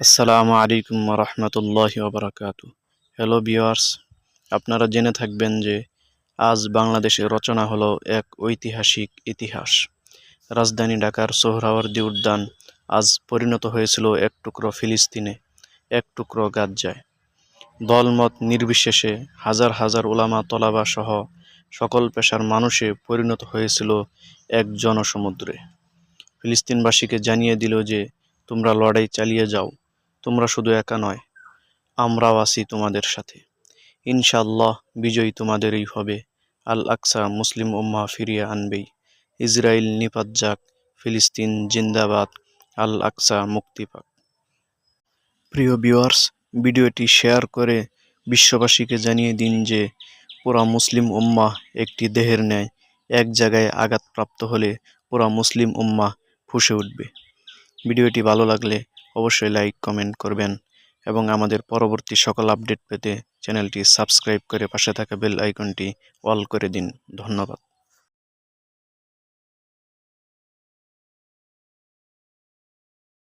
আসসালামু আলাইকুম রহমতুল্লাহ বারাকাতু হ্যালো বিওয়ার্স আপনারা জেনে থাকবেন যে আজ বাংলাদেশে রচনা হলো এক ঐতিহাসিক ইতিহাস। রাজধানী ঢাকার সোহরাওয়ার্দী উদ্যান আজ পরিণত হয়েছিল এক টুকরো ফিলিস্তিনে, এক টুকরো গাজ্জায়। দলমত নির্বিশেষে হাজার হাজার ওলামা তলাবা সহ সকল পেশার মানুষে পরিণত হয়েছিল এক জনসমুদ্রে। ফিলিস্তিনবাসীকে জানিয়ে দিল যে তোমরা লড়াই চালিয়ে যাও। তোমরা শুধু একা নয়, আমরাও আছি তোমাদের সাথে। ইনশাআল্লাহ বিজয়ী তোমাদেরই হবে। আল আকসা মুসলিম উম্মা ফিরিয়ে আনবেই। ইসরায়েল নিপাত যাক, ফিলিস্তিন জিন্দাবাদ আল আকসা মুক্তি পাক। প্রিয় ভিউয়ার্স, ভিডিওটি শেয়ার করে বিশ্ববাসীকে জানিয়ে দিন যে পুরা মুসলিম উম্মা একটি দেহের ন্যায় এক জায়গায় আঘাতপ্রাপ্ত হলে পুরা মুসলিম উম্মা ফুসে উঠবে। ভিডিওটি ভালো লাগলে অবশ্যই লাইক কমেন্ট করবেন এবং আমাদের পরবর্তী সকল আপডেট পেতে চ্যানেলটি সাবস্ক্রাইব করে পাশে থাকা বেল আইকনটি অল করে দিন। ধন্যবাদ।